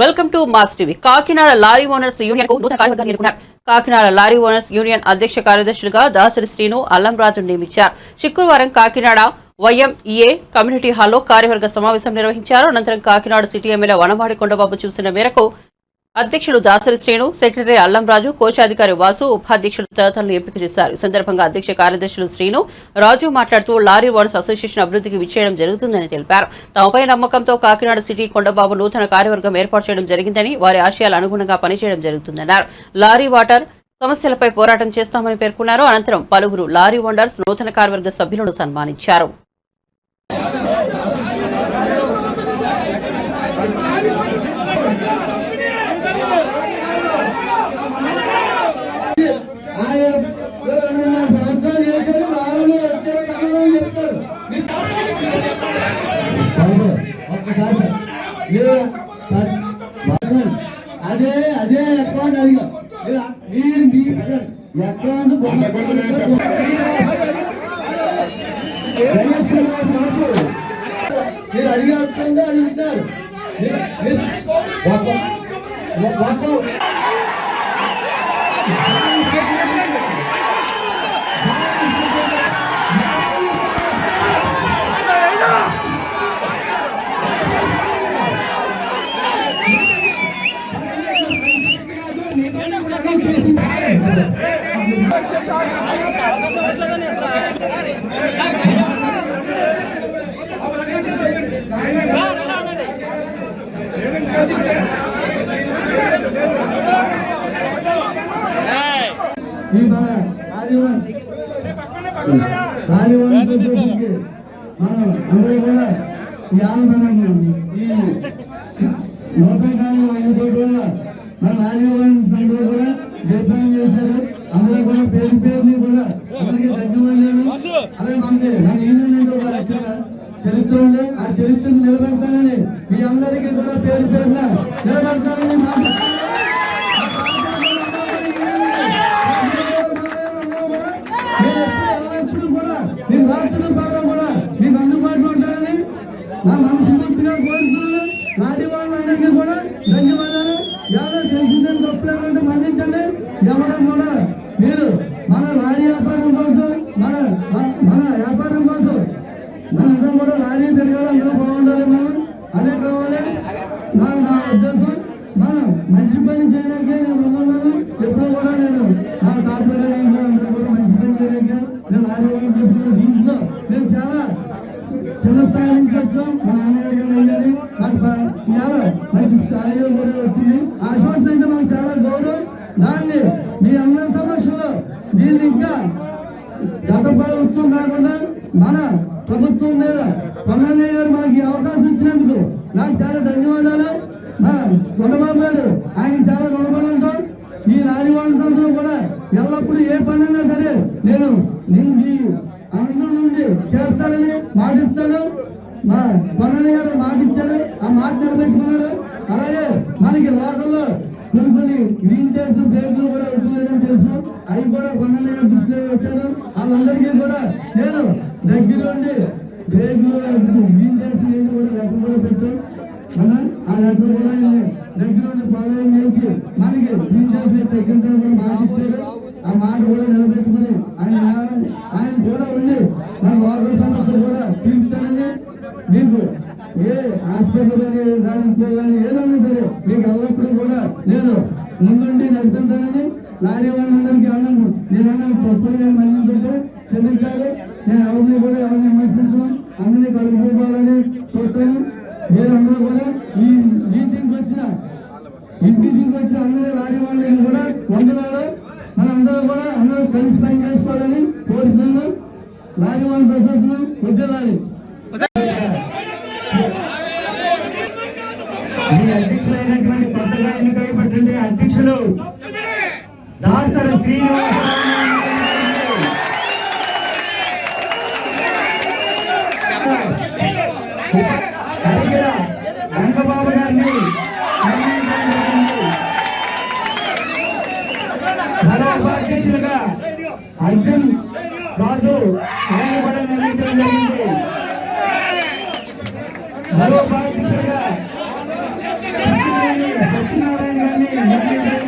Welcome to mass TV Kakinada lorry owners union నూతన కార్యవర్గాన్ని ఎన్నుకున్నారు కాకినాడ లారీ ఓనర్స్ యూనియన్ అధ్యక్ష కార్యదర్శులుగా దాసరి శ్రీను అల్లంరాజు నియమించారు. శుక్రవారం కాకినాడ వైఎంఈఏ కమ్యూనిటీ హాల్లో కార్యవర్గ సమావేశం నిర్వహించారు. అనంతరం కాకినాడ సిటీ ఎమ్మెల్యే వనమాడి కొండబాబు చూసిన మేరకు అధ్యక్షుడు దాసరి శ్రేణు సెక్రటరీ అల్లంరాజు కోశాధికారి వాసు ఉపాధ్యక్షులు తదితరులు ఎంపిక చేశారు. ఈ సందర్భంగా అధ్యక్ష కార్యదర్శులు శ్రీను రాజు మాట్లాడుతూ లారీ ఓనర్స్ అసోసియేషన్ అభివృద్ధికి విచ్చేయడం జరుగుతుందని తెలిపారు. తమపై నమ్మకంతో కాకినాడ సిటీ కొండబాబు నూతన కార్యవర్గం ఏర్పాటు చేయడం జరిగిందని వారి ఆశయాల అనుగుణంగా పనిచేయడం జరుగుతుందన్నారు. లారీ వాటర్ సమస్యలపై పోరాటం చేస్తామని పేర్కొన్నారు. అనంతరం పలువురు లారీ ఓనర్స్ నూతన కార్యవర్గ సభ్యులను సన్మానించారు. అదే అదే అకౌంట్ అడిగా మీరు మీ అకౌంట్ మీరు అడిగే వస్తుందో అడుగుతారు మన మనం అందరూ కూడా ఈ ఆనందం ఈ నూతన కాలం అయిపోవడం వల్ల మన కూడా జయప్రదం చేశారు అందరూ కూడా పేరు పేరుని కూడా అదే మనకి మన ఈయన వారు చరిత్ర ఉంది ఆ చరిత్రను నిలబెడతానని మీ అందరికీ కూడా పేరు పేరున నిలబెడతానని ఎప్పుడు కూడా మీ రాత్రులు పగలు కూడా మీకు అందుబాటులో ఉంటానని నా మనస్ఫూర్తిగా కోరుతున్నాను. నాటి వాళ్ళందరికీ కూడా ధన్యవాదాలు. ఎవరో తెలిసిందని తప్పులేదంటే మన్నించండి ఎవరు కూడా మీరు మన లారీ వ్యాపారం కోసం మన మన- వ్యాపారం కోసం. మనందరం కూడా లారీ తిరగాలి అందరూ బాగుండాలి మనం. అదే కావాలి. నా నా ఉద్దేశం మనం మంచి పని చేయడానికి నేను ఉన్నాను. ఎప్పుడు కూడా నేను నా తాతలు అందరూ కూడా మంచి పని చేయడానికే నేను లారీ వాళ్ళు చేసుకున్న దీంట్లో నేను చాలా చిన్న స్థాయి నుంచి వచ్చాం. మా నాన్నగారు వెళ్ళాలి నాకు ఇవాళ మంచి స్థాయిలో కూడా వచ్చింది. ఆ శోషణ అంటే మాకు చాలా గౌరవం. దాన్ని మీ అందరి సమక్షంలో దీన్ని ఇంకా గత ప్రభుత్వం కాకుండా మన ప్రభుత్వం మీద పొన్నయ్య గారు మాకు ఈ అవకాశం ఇచ్చినందుకు నాకు చాలా ధన్యవాదాలు. కొండబాబు గారు ఆయన చాలా రుణపడి ఉంటాం ఈ లారీ వాళ్ళ కూడా ఎల్లప్పుడూ ఏ పనైనా సరే నేను నేను మీ అందరి నుండి చేస్తానని మాటిస్తాను. మా పొన్నయ్య గారు మాటిచ్చారు ఆ మాట నిలబెట్టుకున్నాడు అలాగే మనకి లోకల్లో కొన్ని కొన్ని గ్రీన్ టేస్ట్ బ్రేకులు కూడా విడుదల చేస్తున్నాం అవి కూడా కొన్నాళ్ళ దృష్టిలో వచ్చాను వాళ్ళందరికీ కూడా నేను దగ్గర ఉండి బ్రేక్లు గ్రీన్ టేస్ట్ ఏంటి కూడా లెక్క కూడా పెట్టాం. మన ఆ లెక్క కూడా దగ్గర ఉండి ఫాలో చేసి మనకి గ్రీన్ టేస్ట్ ఎక్కిన కూడా మాట ఇచ్చారు ఆ మాట కూడా నిలబెట్టుకుని ఆయన ఆయన కూడా ఉండి మన లోకల్ సమస్యలు కూడా తీరుతానని మీకు ఏ హాస్పిటల్ కానీ దానికి కానీ ఏదైనా సరే మీకు అల్లప్పుడు కూడా నేను ముందుండి నడిపించాలని లారీ వాళ్ళందరికీ అన్నాను నేను అన్నాను తప్పులుగా మన్నించుంటే క్షమించాలి. నేను ఎవరిని కూడా ఎవరిని విమర్శించను. అందరినీ కలుపుకోవాలని చూస్తాను మీరందరూ కూడా ఈ మీటింగ్కి వచ్చిన ఇంటింటికి వచ్చిన అందరూ లారీ వాళ్ళని కూడా వందనాలు. మన అందరూ కూడా అందరూ కలిసి పని చేసుకోవాలని కోరుతున్నాను. లారీ వాళ్ళ అసోసియేషన్ వద్దలాలి మీ అధ్యక్షులైనటువంటి కొత్తగా ఎన్నికైనటువంటి అధ్యక్షులు దాసర శ్రీనివాస రంగబాబు గారిని మరో అర్జున్ రాజు ఆయన కూడా నిర్ణయించడం జరిగింది. మరో ఉపాధ్యక్షులుగా కానీ సత్యనారాయణ గారిని